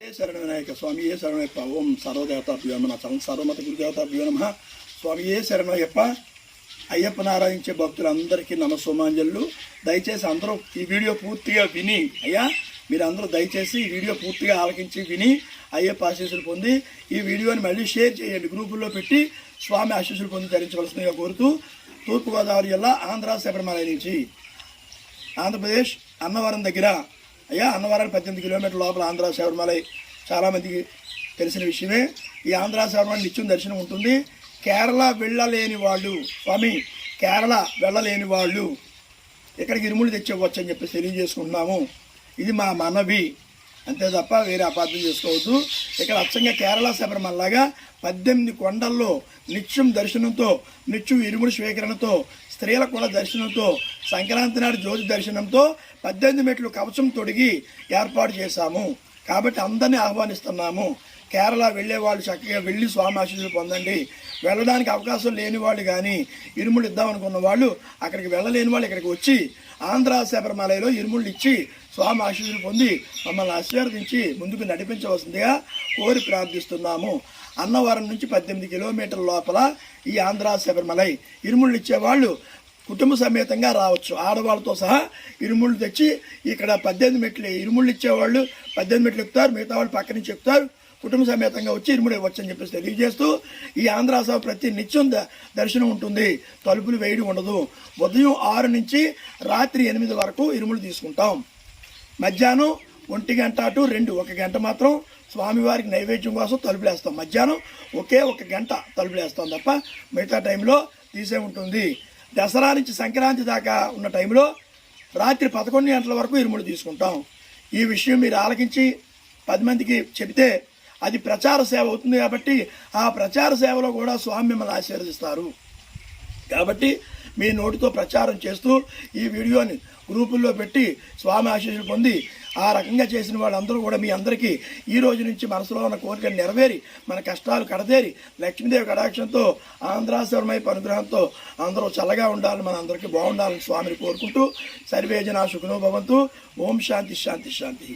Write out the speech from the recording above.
ఏ శరణ వినాయక స్వామి ఏ శరణయ్యప్ప ఓం సర్వదేవతాభ్యో నమ. సర్వమత గురుదేవతాభ్యో నమ. స్వామి ఏ శరణయ్యప్ప అయ్యప్ప నారాయించే భక్తులందరికీ నమస్సుమాంజలు. దయచేసి అందరూ ఈ వీడియో పూర్తిగా విని అయ్యా మీరందరూ దయచేసి ఈ వీడియో పూర్తిగా ఆలకించి విని అయ్యప్ప ఆశీస్సులు పొంది ఈ వీడియోని మళ్ళీ షేర్ చేయండి గ్రూపుల్లో పెట్టి స్వామి ఆశీస్సులు పొంది ధరించవలసిందిగా కోరుతూ తూర్పుగోదావరి జిల్లా ఆంధ్ర శబరిమల నుంచి. ఆంధ్రప్రదేశ్ అన్నవరం దగ్గర అయ్యా అన్నవరం పద్దెనిమిది కిలోమీటర్ల లోపల ఆంధ్ర శబరిమలై చాలామందికి తెలిసిన విషయమే. ఈ ఆంధ్ర శబరిమల నిత్యం దర్శనం ఉంటుంది. కేరళ వెళ్ళలేని వాళ్ళు స్వామి కేరళ వెళ్ళలేని వాళ్ళు ఇక్కడికి ఇరుములు తెచ్చేవచ్చు అని చెప్పి తెలియజేసుకుంటున్నాము. ఇది మా మనవి. అంతే తప్ప వేరే అపార్థం చేసుకోవద్దు. ఇక్కడ అచ్చంగా కేరళ శబరిమలలాగా పద్దెనిమిది కొండల్లో నిత్యం దర్శనంతో నిత్యం ఇరుముడి స్వీకరణతో స్త్రీలకు కూడా దర్శనంతో సంక్రాంతి నాడు జ్యోతి దర్శనంతో పద్దెనిమిది మెట్లు కవచం తొడిగి ఏర్పాటు చేశాము. కాబట్టి అందరినీ ఆహ్వానిస్తున్నాము. కేరళ వెళ్ళే వాళ్ళు చక్కగా వెళ్ళి స్వామి ఆశీస్సులు పొందండి. వెళ్ళడానికి అవకాశం లేని వాళ్ళు కానీ ఇరుములు ఇద్దాం అనుకున్న వాళ్ళు అక్కడికి వెళ్ళలేని వాళ్ళు ఇక్కడికి వచ్చి ఆంధ్ర శబరిమలలో ఇరుముళ్ళు ఇచ్చి స్వామి ఆశీస్సులు పొంది మమ్మల్ని ఆశీర్వదించి ముందుకు నడిపించవలసిందిగా కోరి ప్రార్థిస్తున్నాము. అన్నవరం నుంచి పద్దెనిమిది కిలోమీటర్ల లోపల ఈ ఆంధ్ర శబరిమలై ఇరుముళ్ళు ఇచ్చేవాళ్ళు కుటుంబ సమేతంగా రావచ్చు. ఆడవాళ్ళతో సహా ఇరుముళ్ళు తెచ్చి ఇక్కడ పద్దెనిమిది మెట్లు ఇరుముళ్ళు ఇచ్చేవాళ్ళు పద్దెనిమిది మెట్లు ఎక్కుతారు. మిగతా వాళ్ళు పక్క నుంచి ఎక్కుతారు. కుటుంబ సమేతంగా వచ్చి ఇరుముడు ఇవ్వచ్చు అని చెప్పేసి తెలియజేస్తూ ఈ ఆంధ్ర సభ ప్రతి నిత్యం ద- దర్శనం ఉంటుంది. తలుపులు వేయడం ఉండదు. ఉదయం ఆరు నుంచి రాత్రి ఎనిమిది వరకు ఇరుములు తీసుకుంటాం. మధ్యాహ్నం ఒంటి గంట అటు రెండు ఒక గంట మాత్రం స్వామివారికి నైవేద్యం కోసం తలుపులేస్తాం. మధ్యాహ్నం ఒకే ఒక గంట తలుపులేస్తాం తప్ప మిగతా టైంలో తీసే ఉంటుంది. దసరా నుంచి సంక్రాంతి దాకా ఉన్న టైంలో రాత్రి పదకొండు గంటల వరకు ఇరుముడు తీసుకుంటాం. ఈ విషయం మీరు ఆలకించి పది మందికి చెబితే అది ప్రచార సేవ అవుతుంది కాబట్టి ఆ ప్రచార సేవలో కూడా స్వామి మిమ్మల్ని ఆశీర్వదిస్తారు. కాబట్టి మీ నోటితో ప్రచారం చేస్తూ ఈ వీడియోని గ్రూపుల్లో పెట్టి స్వామి ఆశీస్సులు పొంది ఆ రకంగా చేసిన వాళ్ళందరూ కూడా మీ అందరికీ ఈ రోజు నుంచి మనసులో ఉన్న కోరికను నెరవేరి మన కష్టాలు కడతేరి లక్ష్మీదేవి కటాక్షంతో ఆంధ్రాశ్వరమై అనుగ్రహంతో అందరూ చల్లగా ఉండాలని మన అందరికీ బాగుండాలని స్వామిని కోరుకుంటూ సర్వేజన సుఖనో ఓం శాంతి శాంతి శాంతి.